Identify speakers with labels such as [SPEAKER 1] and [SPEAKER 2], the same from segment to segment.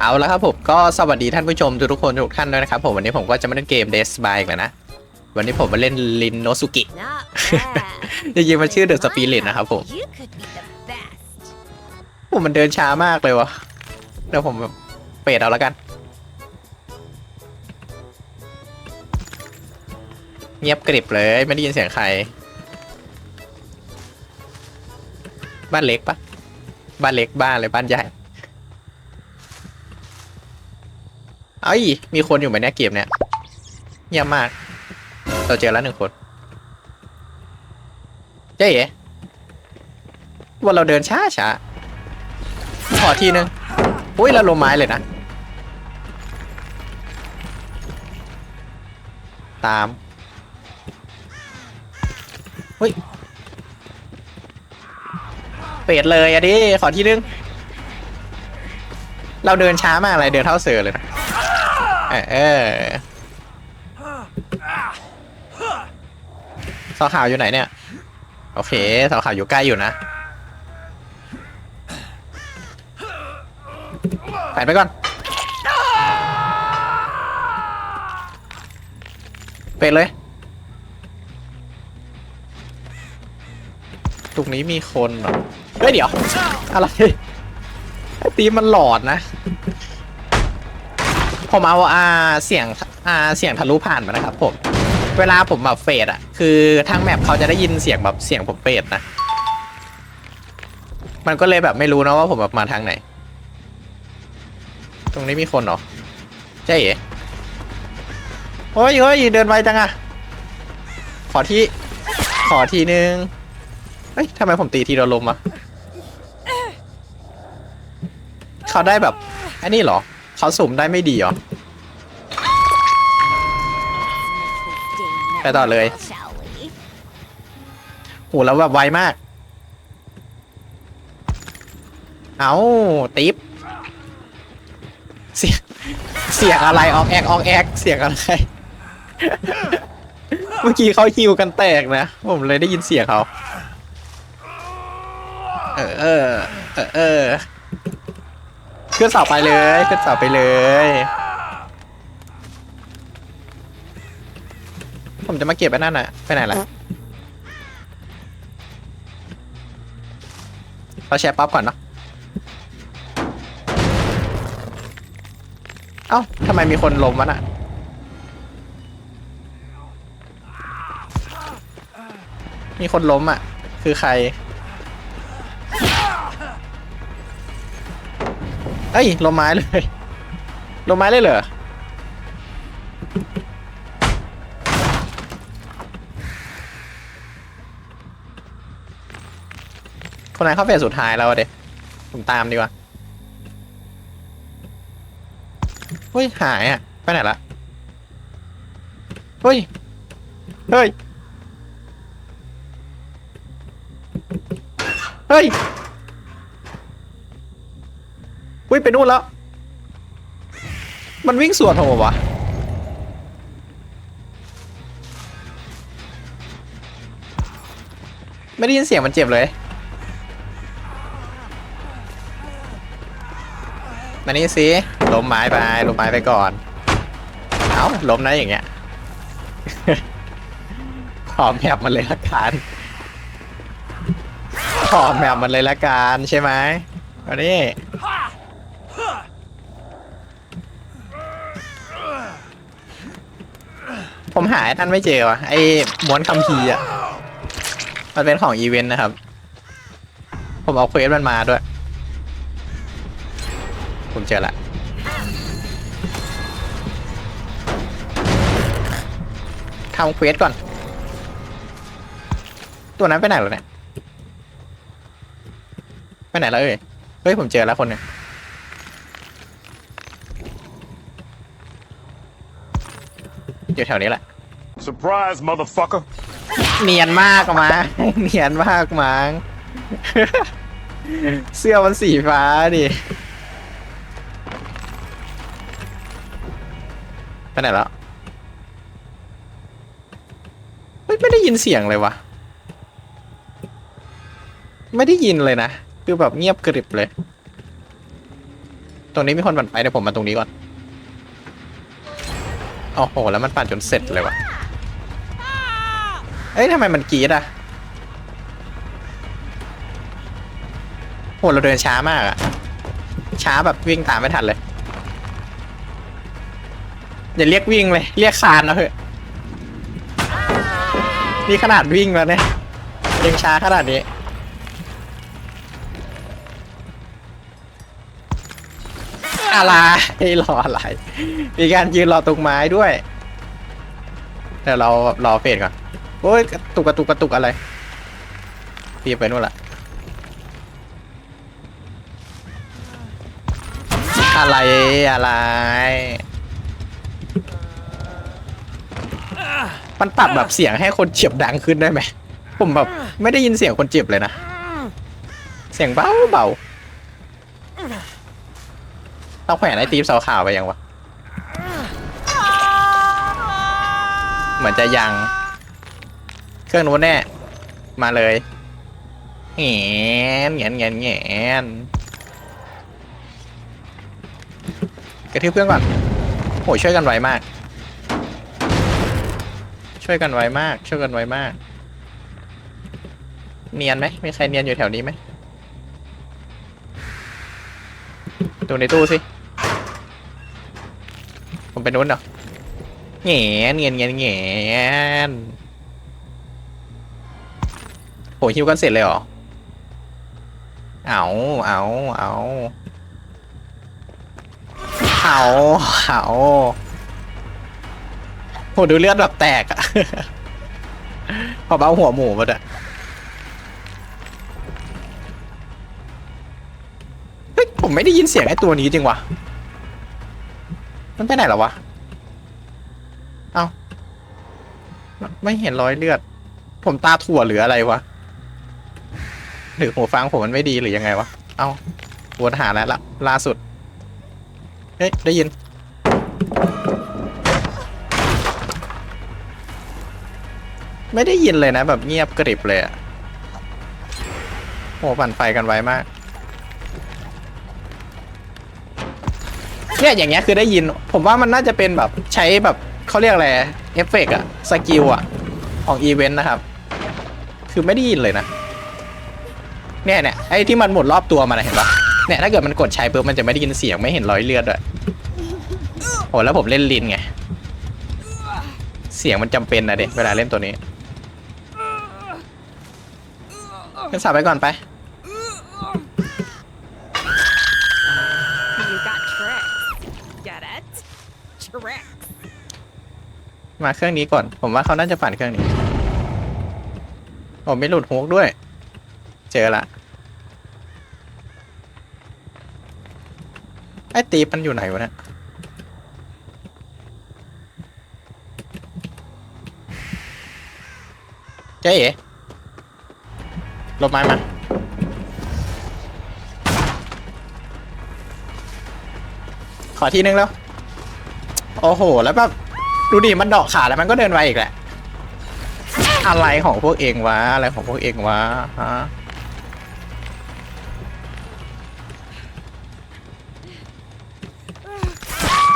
[SPEAKER 1] เอาละครับผมก็สวัสดีท่านผู้ชมทุกๆคนทุกท่านด้วยนะครับผมวันนี้ผมก็จะมาเล่นเกม Death by อีกแล้วนะ วันนี้ผมมาเล่นลินโนสุกิ
[SPEAKER 2] Not
[SPEAKER 1] จริงๆมันชื่อ The Spirit นะครับผม
[SPEAKER 2] You could be the best.
[SPEAKER 1] ผมมันเดินช้ามากเลยวะเดี๋ยวผมแบบเปรดเอาแล้วกัน เงียบกริบเลยไม่ได้ยินเสียงใคร บ้านเล็กปะบ้านเล็กบ้านเลยบ้านใหญ่ เอ้ย มีคนอยู่ไหมเนี่ยเกมเนี่ยเงียบมาก เราเจอแล้วหนึ่งคนเจ๊เอว่าเราเดินช้าช้าขอทีนึงอุ้ยเราลงไม้เลยนะ ตามเฮ้ยเปรตเลยอะดิขอทีนึง เราเดินช้ามากเลยเดินเท่าเสือเลยนะ เออสาวขาวอยู่ไหนเนี่ย โอเคสาวขาวอยู่ใกล้อยู่นะไปไปก่อน เป็ดเลยตรงนี้มีคนเหรอ เฮ้ยเดี๋ยว อะไร ไอตีมันหลอดนะ ผมเอาอ่าเสียงอ่าเสียงทะลุผ่านมานะครับผม เวลาผมแบบเฟดอะ คือทางแมปเขาจะได้ยินเสียงแบบเสียงผมเฟดนะ มันก็เลยแบบไม่รู้นะว่าผมแบบมาทางไหน ตรงนี้มีคนเหรอ ใช่เหรอโอ้ยเฮ้ยเดินไวจังอะขอที่ ขอทีนึง เฮ้ยทำไมผมตีทีเราลมอะเขาได้แบบอันนี้เหรอ เขาสุ่มได้ไม่ดีเหรอ ไปต่อเลย โหแล้วแบบไวมาก เอาติ๊บเสียงเสียงอะไรออกแอกออกแอกเสียงอะไร เมื่อกี้เขาฮิวกันแตกนะ ผมเลยได้ยินเสียงเขา เออ เออ เออ ขึ้นเสาไปเลยขึ้นเสาไปเลย ผมจะมาเก็บไอ้นั่นน่ะไปไหนล่ะเราแชร์ป๊อปก่อนเนาะเอ้าทำไมมีคนล้มวะน่ะมีคนล้มอะ คือใคร เอ้ยลมไม้เลยลมไม้เลยเหรอคนนั้นเข้าเฟสสุดท้ายแล้วเด็ผมตามดีกว่าเฮ้ยหายอะไปไหนละเฮ้ยเฮ้ยเฮ้ย อุ้ยไปนู่นแล้ว มันวิ่งสวนผมเหรอวะไม่ได้ยินเสียงมันเจ็บเลยมานี่สิล้มไม้ไปล้มไม้ไปก่อน เอาล้มนะอย่างเงี้ย ขอแมปมันเลยละกัน ขอแมปมันเลยละกันใช่ไหมมานี่ ผมหาไอ้นั่นไม่เจอวะไอ้ม้วนคัมภีอะ มันเป็นของอีเวนต์นะครับ ผมเอาเควสมันมาด้วย ผมเจอละทำเควสก่อน ตัวนั้นไปไหนแล้วเนี่ย ไปไหนแล้วเอ่ย เฮ้ย ผมเจอแล้วคนหนึง อยู่แถวนี้แหละ
[SPEAKER 3] Surprise, motherfucker.
[SPEAKER 1] เนียนมากมา เนียนมากมังเสื้อมันสีฟ้าดิไปไหนแล้วเฮ้ยไม่ได้ยินเสียงเลยวะไม่ได้ยินเลยนะ คือแบบเงียบกริบเลย ตรงนี้มีคนปั่นไฟเดี๋ยวผมมาตรงนี้ก่อน โอ้โห แล้วมันปั่นจนเสร็จเลยวะเอ้ยทำไมมันกรีดอะโหเราเดินช้ามากอะช้าแบบวิ่งตามไม่ทันเลย อย่าเรียกวิ่งเลย เรียกคานเอาเถอะนี่ขนาดวิ่งแล้วเนี่ยยังช้าขนาดนี้ อะไรรออะไร มีการยืนรอตรงไม้ด้วยเดี๋ยวเรารอเฟดก่อนโอ้ยกระตุกกระตุกกระตุกอะไรตีไปนู่นละอะไรอะไร มันปรับแบบเสียงให้คนเจ็บดังขึ้นได้ไหม ผมแบบไม่ได้ยินเสียงคนเจ็บเลยนะ เสียงเบาเบา ต้องแขวนไอ้ตีฟเสาขาวไปยังวะ เหมือนจะยัง เครื่องนู้นแน่ มาเลยแงนแงนแงนแงนกระทืบเครื่องก่อนโหช่วยกันไวมาก ช่วยกันไวมาก ช่วยกันไวมาก เนียนไหมมีใครเนียนอยู่แถวนี้ไหมดูในตู้สิ ไปนู้นเหรอแงเงียนเงียนแงนโหฮิวกันเสร็จเลยเหรอ เอาเอาเอาเอาเอาโหดูเลือดแบบแตกอะพอเบ้าหัวหมูมาอะเฮ้ยผมไม่ได้ยินเสียงไอ้ตัวนี้จริงวะ มันไปไหนแล้ววะ เอาไม่เห็นรอยเลือด ผมตาถั่วหรืออะไรวะ หรือหูฟังผมมันไม่ดีหรือยังไงวะ เอาวนหาแล้วละล่าสุด เฮ้ย ได้ยิน ไม่ได้ยินเลยนะ แบบเงียบกริบเลยอะโอ้ปั่นไฟกันไวมาก เนี่ยอย่างเงี้ยคือได้ยิน ผมว่ามันน่าจะเป็นแบบใช้แบบเขาเรียกอะไรเอฟเฟกต์อะสกิลอะของอีเวนต์นะครับ คือไม่ได้ยินเลยนะ เนี่ยเนี่ยไอ้ที่มันหมดรอบตัวมันเห็นปะเนี่ยถ้าเกิดมันกดใช้ปุ๊บมันจะไม่ได้ยินเสียงไม่เห็นรอยเลือดด้วยโอ้แล้วผมเล่นลินไง เสียงมันจำเป็นนะเด็กเวลาเล่นตัวนี้ขึ้นสาบไปก่อนไป มาเครื่องนี้ก่อน ผมว่าเขาน่าจะปั่นเครื่องนี้ผมไม่หลุดฮุกด้วย เจอละ ไอ้ตีมันอยู่ไหนวะเนี่ยเจ๊เอ๋ลบไม้มา ขอทีนึงแล้ว โอ้โห แล้วแบบดูดิมันเดอกขาแล้วมันก็เดินไวอีกแหละ อะไรของพวกเองวะ อะไรของพวกเองวะฮะ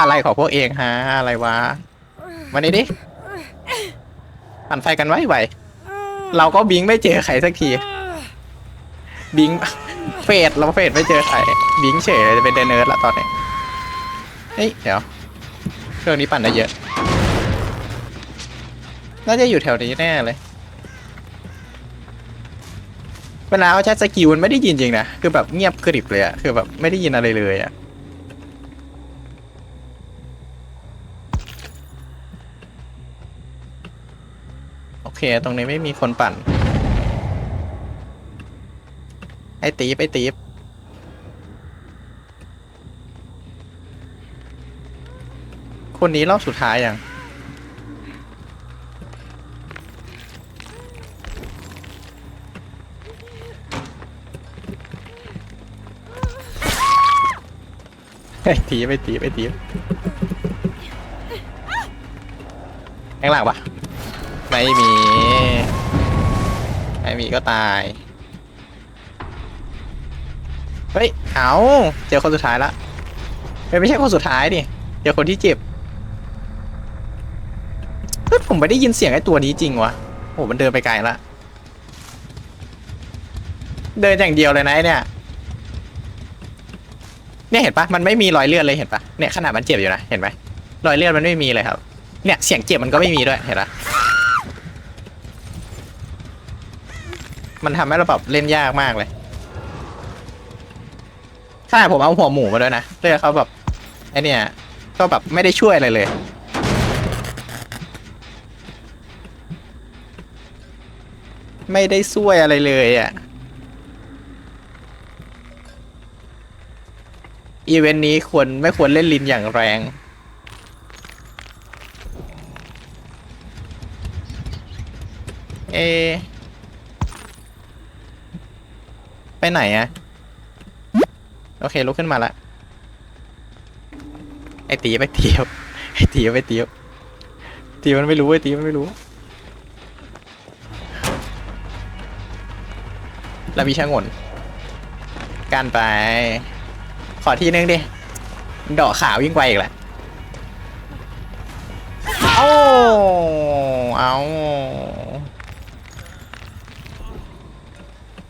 [SPEAKER 1] อะไรของพวกเองฮะ อะไรวะมานี่ดิปั่นไฟกันไว้ไวเราก็บิงไม่เจอใครสักที บิงเฟดเราเฟดไม่เจอใคร บิงเฉยเลยจะเป็นเดนเนิร์ละตอนนี้ เฮ้ยเดี๋ยวเครื่องนี้ปั่นได้เยอะ น่าจะอยู่แถวนี้แน่เลย เวลาเขาใช้สกิลมันไม่ได้ยินจริงนะ คือแบบเงียบกริบเลยอะคือแบบไม่ได้ยินอะไรเลยอะโอเค ตรงนี้ไม่มีคนปั่น ไอ้ตีไอตีบ คนนี้รอบสุดท้ายยังไอ้ตีไปตีไปตีแข้งหลังปะไม่มี ไม่มีก็ตาย เฮ้ย เอา เจอคนสุดท้ายละเฮ้ยไม่ใช่คนสุดท้ายดิเดี๋ยวคนที่เจ็บ ฮ้ยผมไม่ได้ยินเสียงไอ้ตัวนี้จริงวะโอ้มันเดินไปไกลละเดินอย่างเดียวเลยนะไอ้เนี่ย เนี่ยเห็นปะมันไม่มีรอยเลือดเลยเห็นปะเนี่ยขนาดมันเจ็บอยู่นะเห็นไหมรอยเลือดมันไม่มีเลยครับ เนี่ยเสียงเจ็บมันก็ไม่มีด้วยเห็นปะมันทำให้เราแบบเล่นยากมากเลยขนาดผมเอาหัวหมูมาด้วยนะเลือดเขาแบบไอเนี่ยก็แบบไม่ได้ช่วยอะไรเลย ไม่ได้ช่วยอะไรเลยอะ อีเวนต์นี้ควรไม่ควรเล่นลินอย่างแรง เอ ไปไหนอะโอเค ลุกขึ้นมาละ ไอตีไปเตียวไอตีไปเตียวตีมันไม่รู้ไอตีมันไม่รู้ แล้วมีช่างงนกันไป ขอทีนึงดิดอกขาวยิ่งไวอีกแหละเอาเอา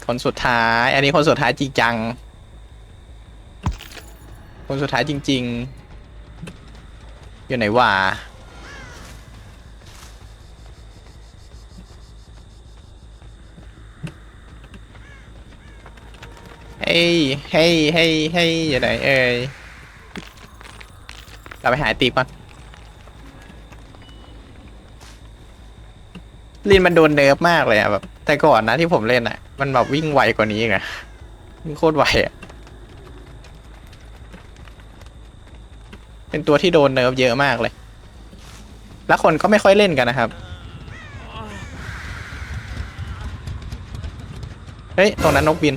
[SPEAKER 1] คนสุดท้าย อันนี้คนสุดท้ายจริงจัง คนสุดท้ายจริง ๆ อยู่ไหนวะ ฮ้ยเฮ้ยเฮ้ยเฮ้ยอยู่ไหนเอ่ยเราไปหาตีก่อนลินมันโดนเนิร์ฟมากเลยอะแบบ แต่ก่อนนะที่ผมเล่นอะมันแบบวิ่งไวกว่านี้ไงวิ่งโคตรไวอะเป็นตัวที่โดนเนิร์ฟเยอะมากเลย แล้วคนก็ไม่ค่อยเล่นกันนะครับ เฮ้ย ตรงนั้นนกบิน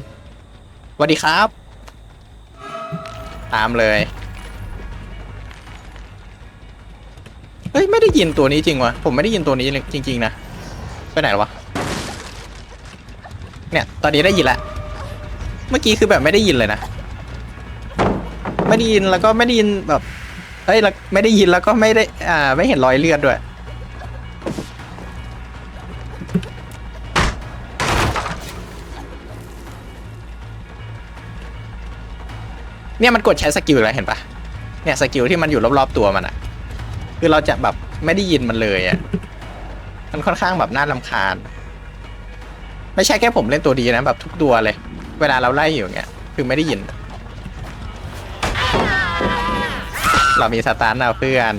[SPEAKER 1] วัสดีครับ ตามเลย เฮ้ย ไม่ได้ยินตัวนี้จริงวะผมไม่ได้ยินตัวนี้จริง ๆ นะ ไปไหนวะ เนี่ย ตอนนี้ได้ยินละ เมื่อกี้คือแบบไม่ได้ยินเลยนะ ไม่ได้ยินแล้วก็ไม่ได้ยินแบบ เฮ้ย ไม่ได้ยินแล้วก็ไม่ได้ อ่า ไม่เห็นรอยเลือดด้วย เนี่ยมันกดใช้สกิลอะไรเห็นปะเนี่ยสกิลที่มันอยู่รอบๆตัวมันอะคือเราจะแบบไม่ได้ยินมันเลยอะมันค่อนข้างแบบน่ารำคาญ ไม่ใช่แค่ผมเล่นตัวดีนะแบบทุกตัวเลย เวลาเราไล่อยู่อย่างเงี้ย คือไม่ได้ยิน เรามีสตาร์ทนะเพื่อน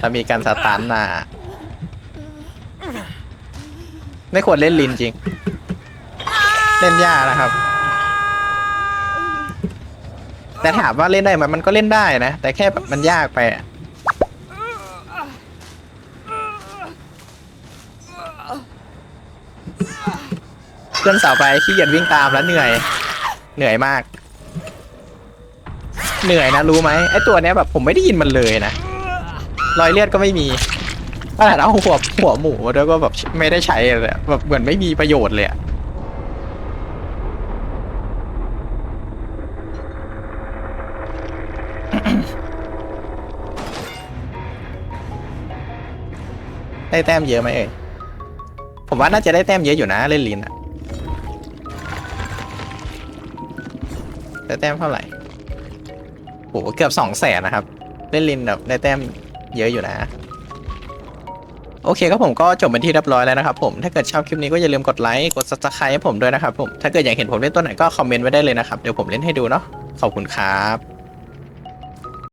[SPEAKER 1] เรามีการสตาร์ทนะไม่ควรเล่นลินจริง เล่นยากนะครับ แต่ถามว่าเล่นได้ไหมมันก็เล่นได้นะ แต่แค่แบบมันยากไปอะเพื่อนสาวไปขี้เกียจวิ่งตามแล้วเหนื่อย เหนื่อยมาก เหนื่อยนะรู้ไหมไอตัวเนี้ยแบบผมไม่ได้ยินมันเลยนะรอยเลือดก็ไม่มีขนาดเอาหัวหัวหมูมาด้วยก็แบบไม่ได้ใช้เลยแบบเหมือนไม่มีประโยชน์เลยอะ ได้แต้มเยอะไหมเอ่ย ผมว่าน่าจะได้แต้มเยอะอยู่นะเล่นลินอะได้แต้มเท่าไหร่โหเกือบสองแสนนะครับ เล่นลินแบบได้แต้มเยอะอยู่นะ โอเคครับผมก็จบเป็นที่เรียบร้อยแล้วนะครับผม ถ้าเกิดชอบคลิปนี้ก็อย่าลืมกดไลค์ กด subscribe ให้ผมด้วยนะครับผม ถ้าเกิดอยากเห็นผมเล่นตัวไหนก็คอมเมนต์ไว้ได้เลยนะครับ เดี๋ยวผมเล่นให้ดูเนาะ ขอบคุณครับ